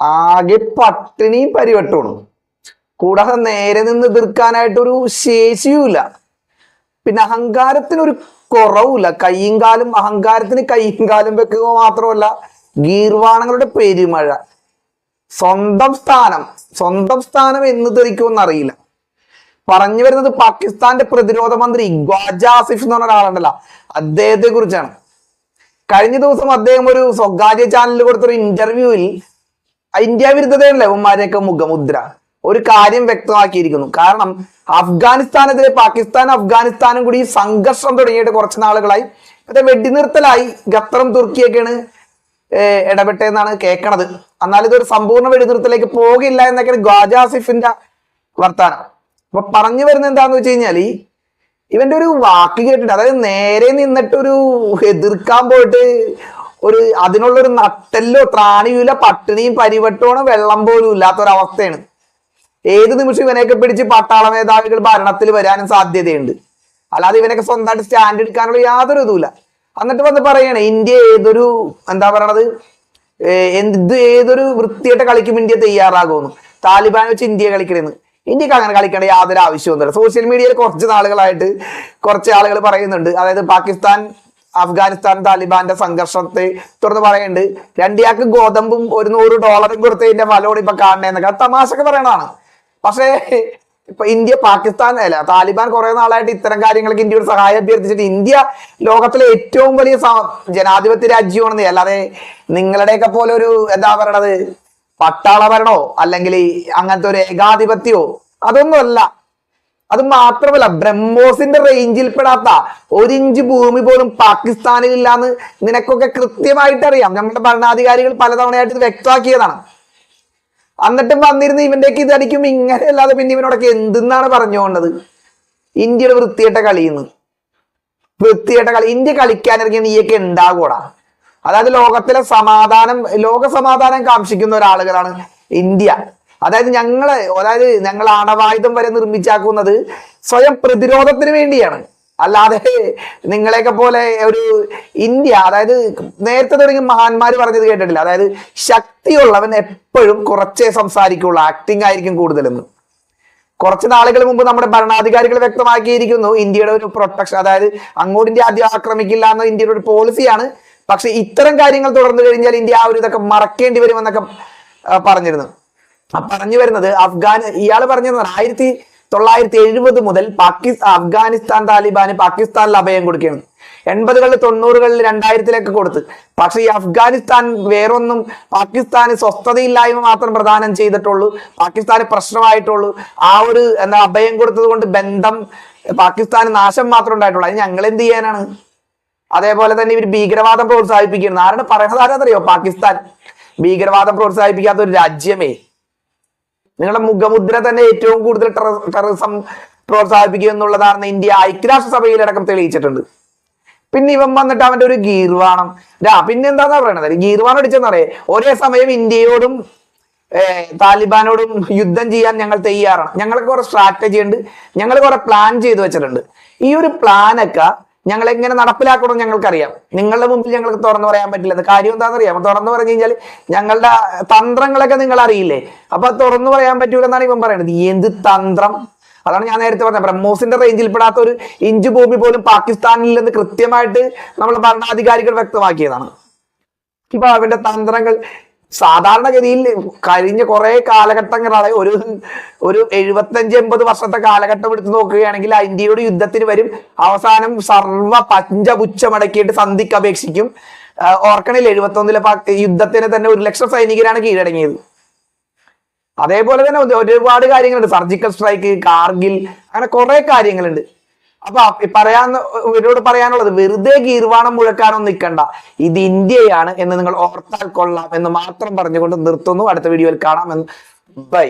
ആകെ പട്ടിണിയും പരിവട്ടമാണ്. കൂടാതെ നേരെ നിന്ന് എതിർക്കാനായിട്ടൊരു ശേഷിയുമില്ല. പിന്നെ അഹങ്കാരത്തിന് ഒരു കുറവുമില്ല. കയ്യും കാലും അഹങ്കാരത്തിന് കയ്യും കാലും വെക്കുക മാത്രമല്ല ഗീർവാണങ്ങളുടെ പെരുമഴ. സ്വന്തം സ്ഥാനം സ്വന്തം സ്ഥാനം എന്ന് ധരിക്കുമെന്ന് അറിയില്ല. പറഞ്ഞു വരുന്നത് പാകിസ്ഥാന്റെ പ്രതിരോധ മന്ത്രി ഖ്വാജ ആസിഫ് എന്ന് പറഞ്ഞ ഒരാളുണ്ടല്ലോ. അദ്ദേഹത്തെ കുറിച്ചാണ് കഴിഞ്ഞ ദിവസം അദ്ദേഹം ഒരു സ്വകാര്യ ചാനലിൽ കൊടുത്തൊരു ഇന്റർവ്യൂവിൽ ഇന്ത്യ വിരുദ്ധതയല്ലേ ഉമ്മാരെയൊക്കെ മുഖമുദ്ര ഒരു കാര്യം വ്യക്തമാക്കിയിരിക്കുന്നു. കാരണം അഫ്ഗാനിസ്ഥാനെതിരെ പാകിസ്ഥാൻ അഫ്ഗാനിസ്ഥാനും കൂടി സംഘർഷം തുടങ്ങിയിട്ട് കുറച്ച് നാളുകളായി. ഇപ്പത്തെ വെടിനിർത്തലായി ഖത്തറും തുർക്കിയൊക്കെയാണ് ഇടപെട്ടതെന്നാണ് കേൾക്കണത് എന്നാൽ ഇതൊരു സമ്പൂർണ വെടിനിർത്തലേക്ക് പോകില്ല എന്നൊക്കെയാണ് ഖ്വാജ ആസിഫിന്റെ വർത്താനം. അപ്പൊ പറഞ്ഞു വരുന്ന എന്താന്ന് വെച്ച് കഴിഞ്ഞാൽ ഇവന്റെ ഒരു വാക്ക് കേട്ടിട്ട് അതായത് നേരെ നിന്നിട്ടൊരു എതിർക്കാൻ പോയിട്ട് ഒരു അതിനുള്ള ഒരു നട്ടല്ലോ ത്രാണിയുമില്ല പട്ടിണിയും പരിവട്ടമാണ് വെള്ളം പോലും ഇല്ലാത്തൊരവസ്ഥയാണ്. ഏത് നിമിഷം ഇവനെയൊക്കെ പിടിച്ച് പട്ടാള മേധാവികൾ ഭരണത്തിൽ വരാനും സാധ്യതയുണ്ട്. അല്ലാതെ ഇവനൊക്കെ സ്വന്തമായിട്ട് സ്റ്റാൻഡ് എടുക്കാനുള്ള യാതൊരു ഇതുമില്ല. എന്നിട്ട് വന്ന് പറയണേ ഇന്ത്യ ഏതൊരു എന്താ പറയണത്? എന്ത് ഏതൊരു വൃത്തിയായിട്ട് കളിക്കും ഇന്ത്യ തയ്യാറാകുമെന്ന്. താലിബാൻ വെച്ച് ഇന്ത്യ കളിക്കണമെന്ന് ഇന്ത്യയ്ക്ക് അങ്ങനെ കളിക്കേണ്ട യാതൊരു ആവശ്യമൊന്നുമില്ല സോഷ്യൽ മീഡിയയിൽ കുറച്ച് നാളുകളായിട്ട് കുറച്ച് ആളുകൾ പറയുന്നുണ്ട്. അതായത് പാകിസ്ഥാൻ അഫ്ഗാനിസ്ഥാൻ താലിബാന്റെ സംഘർഷത്തെ തുടർന്ന് പറയുന്നുണ്ട് രണ്ടിയാൾക്ക് ഗോതമ്പും ഒരു നൂറ് ഡോളറും കൊടുത്തതിന്റെ ഫലമാണ് ഇപ്പൊ കാണണേന്നൊക്കെ തമാശ തമാശക്ക് പറയണതാണ്. പക്ഷേ ഇപ്പൊ ഇന്ത്യ പാകിസ്ഥാൻ അല്ല താലിബാൻ കുറെ നാളായിട്ട് ഇത്തരം കാര്യങ്ങൾക്ക് ഇന്ത്യയുടെ സഹായം അഭ്യർത്ഥിച്ചിട്ട് ഇന്ത്യ ലോകത്തിലെ ഏറ്റവും വലിയ ജനാധിപത്യ രാജ്യമാണെന്ന് അല്ലാതെ നിങ്ങളുടെയൊക്കെ പോലെ ഒരു എന്താ പറയണത് പട്ടാള ഭരണോ അല്ലെങ്കിൽ അങ്ങനത്തെ ഒരു ഏകാധിപത്യമോ അതൊന്നുമല്ല. അത് മാത്രമല്ല ബ്രഹ്മോസിന്റെ റേഞ്ചിൽ പെടാത്ത ഒരിഞ്ച് ഭൂമി പോലും പാകിസ്ഥാനിൽ ഇല്ലാന്ന് നിനക്കൊക്കെ കൃത്യമായിട്ട് അറിയാം നമ്മുടെ ഭരണാധികാരികൾ പലതവണയായിട്ട് ഇത് വ്യക്തമാക്കിയതാണ്. എന്നിട്ടും വന്നിരുന്ന് ഇവന്റെയൊക്കെ ഇത് അടിക്കും. ഇങ്ങനെ അല്ലാതെ പിന്നെ ഇവനോടൊക്കെ എന്തെന്നാണ് പറഞ്ഞുകൊണ്ടത്? ഇന്ത്യയുടെ വൃത്തിയേട്ട കളിയെന്ന്. വൃത്തിയേട്ട കളി. ഇന്ത്യ കളിക്കാനിറങ്ങിയ നീയൊക്കെ ഉണ്ടാകൂടാ അതായത് ലോകത്തിലെ സമാധാനം ലോക സമാധാനം കാക്ഷിക്കുന്ന ഒരാളുകളാണ് ഇന്ത്യ. അതായത് ഞങ്ങൾ അതായത് ഞങ്ങൾ ആണവായുധം വരെ നിർമ്മിച്ചാക്കുന്നത് സ്വയം പ്രതിരോധത്തിന് വേണ്ടിയാണ്. അല്ലാതെ നിങ്ങളെയൊക്കെ പോലെ ഒരു ഇന്ത്യ അതായത് നേരത്തെ തുടങ്ങി മഹാന്മാർ പറഞ്ഞത് കേട്ടിട്ടില്ല. അതായത് ശക്തിയുള്ളവൻ എപ്പോഴും കുറച്ചേ സംസാരിക്കുള്ളൂ ആക്ടിങ് ആയിരിക്കും കൂടുതലെന്ന്. കുറച്ച് നാളുകൾ മുമ്പ് നമ്മുടെ ഭരണാധികാരികൾ വ്യക്തമാക്കിയിരിക്കുന്നു ഇന്ത്യയുടെ ഒരു പ്രൊട്ടക്ഷൻ അതായത് അങ്ങോട്ട് ഇന്ത്യ ആദ്യം ആക്രമിക്കില്ല എന്ന ഇന്ത്യയുടെ ഒരു പോളിസിയാണ് പക്ഷെ ഇത്തരം കാര്യങ്ങൾ തുടർന്നു കഴിഞ്ഞാൽ ഇന്ത്യ ആ ഒരു ഇതൊക്കെ മറക്കേണ്ടി വരുമെന്നൊക്കെ പറഞ്ഞിരുന്നു. പറഞ്ഞു വരുന്നത് അഫ്ഗാൻ ഇയാൾ പറഞ്ഞു ആയിരത്തി തൊള്ളായിരത്തി എഴുപത് മുതൽ പാകിസ്ഥാൻ അഫ്ഗാനിസ്ഥാൻ താലിബാന് പാകിസ്ഥാനിൽ അഭയം കൊടുക്കുകയാണ്. എൺപതുകളിൽ തൊണ്ണൂറുകളിൽ രണ്ടായിരത്തിലൊക്കെ കൊടുത്ത്. പക്ഷെ ഈ അഫ്ഗാനിസ്ഥാൻ വേറൊന്നും പാകിസ്ഥാന് സ്വസ്ഥതയില്ലായ്മ മാത്രം പ്രദാനം ചെയ്തിട്ടുള്ളൂ. പാകിസ്ഥാന് പ്രശ്നമായിട്ടുള്ളൂ. ആ ഒരു എന്താ അഭയം കൊടുത്തത് കൊണ്ട് ബന്ധം പാകിസ്ഥാന് നാശം മാത്രം ഉണ്ടായിട്ടുള്ളൂ. അത് ഞങ്ങൾ എന്ത് ചെയ്യാനാണ്? അതേപോലെ തന്നെ ഇവർ ഭീകരവാദം പ്രോത്സാഹിപ്പിക്കുന്നു ആരാണ് പറയുന്നത് ആരാന്നറിയോ? പാകിസ്ഥാൻ. ഭീകരവാദം പ്രോത്സാഹിപ്പിക്കാത്ത ഒരു രാജ്യമേ. നിങ്ങളുടെ മുഖമുദ്ര തന്നെ ഏറ്റവും കൂടുതൽ ടെററിസം പ്രോത്സാഹിപ്പിക്കുക എന്നുള്ളതാണ് ഇന്ത്യ ഐക്യരാഷ്ട്രസഭയിലടക്കം തെളിയിച്ചിട്ടുണ്ട്. പിന്നെ ഇവൻ വന്നിട്ട് അവന്റെ ഒരു ഗീർവാണം. രാ പിന്നെ എന്താന്നാ പറയണത് ഗീർവാണം അടിച്ചെന്നറിയേ ഒരേ സമയം ഇന്ത്യയോടും താലിബാനോടും യുദ്ധം ചെയ്യാൻ ഞങ്ങൾ തയ്യാറാണ്. ഞങ്ങൾക്ക് കുറെ സ്ട്രാറ്റജി ഉണ്ട്. ഞങ്ങൾ കുറെ പ്ലാൻ ചെയ്തു വെച്ചിട്ടുണ്ട്. ഈ ഒരു പ്ലാനൊക്കെ ഞങ്ങൾ എങ്ങനെ നടപ്പിലാക്കണമെന്ന് ഞങ്ങൾക്കറിയാം. നിങ്ങളുടെ മുമ്പിൽ ഞങ്ങൾക്ക് തുറന്നു പറയാൻ പറ്റില്ല. കാര്യം എന്താണെന്ന് അറിയാം തുറന്നു പറഞ്ഞു കഴിഞ്ഞാൽ ഞങ്ങളുടെ തന്ത്രങ്ങളൊക്കെ നിങ്ങൾ അറിയില്ലേ? അപ്പൊ തുറന്നു പറയാൻ പറ്റൂലെന്നാണ് ഇവൻ പറയുന്നത് എന്ത് തന്ത്രം? അതാണ് ഞാൻ നേരത്തെ പറഞ്ഞത്. ബ്രഹ്മോസിന്റെ റേഞ്ചിൽ പെടാത്ത ഒരു ഇഞ്ച് ഭൂമി പോലും പാകിസ്ഥാനിൽ നിന്ന് കൃത്യമായിട്ട് നമ്മൾ ഭരണാധികാരികൾ വ്യക്തമാക്കിയതാണ്. ഇപ്പൊ അവന്റെ തന്ത്രങ്ങൾ സാധാരണഗതിയിൽ കഴിഞ്ഞ കുറെ കാലഘട്ടങ്ങളാണ് ഒരു ഒരു എഴുപത്തഞ്ച് എൺപത് വർഷത്തെ കാലഘട്ടം എടുത്ത് നോക്കുകയാണെങ്കിൽ ഇന്ത്യയുടെ യുദ്ധത്തിന് വരും. അവസാനം സർവ പഞ്ചപുച്ഛമടക്കിയിട്ട് സന്ധിക്ക് അപേക്ഷിക്കും. ഓർക്കണിൽ എഴുപത്തി ഒന്നിലെ യുദ്ധത്തിന് തന്നെ ഒരു ലക്ഷം സൈനികരാണ് കീഴടങ്ങിയത്. അതേപോലെ തന്നെ ഒരുപാട് കാര്യങ്ങളുണ്ട്. സർജിക്കൽ സ്ട്രൈക്ക് കാർഗിൽ അങ്ങനെ കുറെ കാര്യങ്ങളുണ്ട്. അപ്പൊ പറയാൻ ഇവരോട് പറയാനുള്ളത് വെറുതെ ഗീർവാണം മുഴക്കാനൊന്നും നിൽക്കണ്ട. ഇത് ഇന്ത്യയാണ് എന്ന് നിങ്ങൾ ഓർത്താൽ കൊള്ളാം എന്ന് മാത്രം പറഞ്ഞുകൊണ്ട് നിർത്തുന്നു. അടുത്ത വീഡിയോയിൽ കാണാം എന്ന് ബൈ.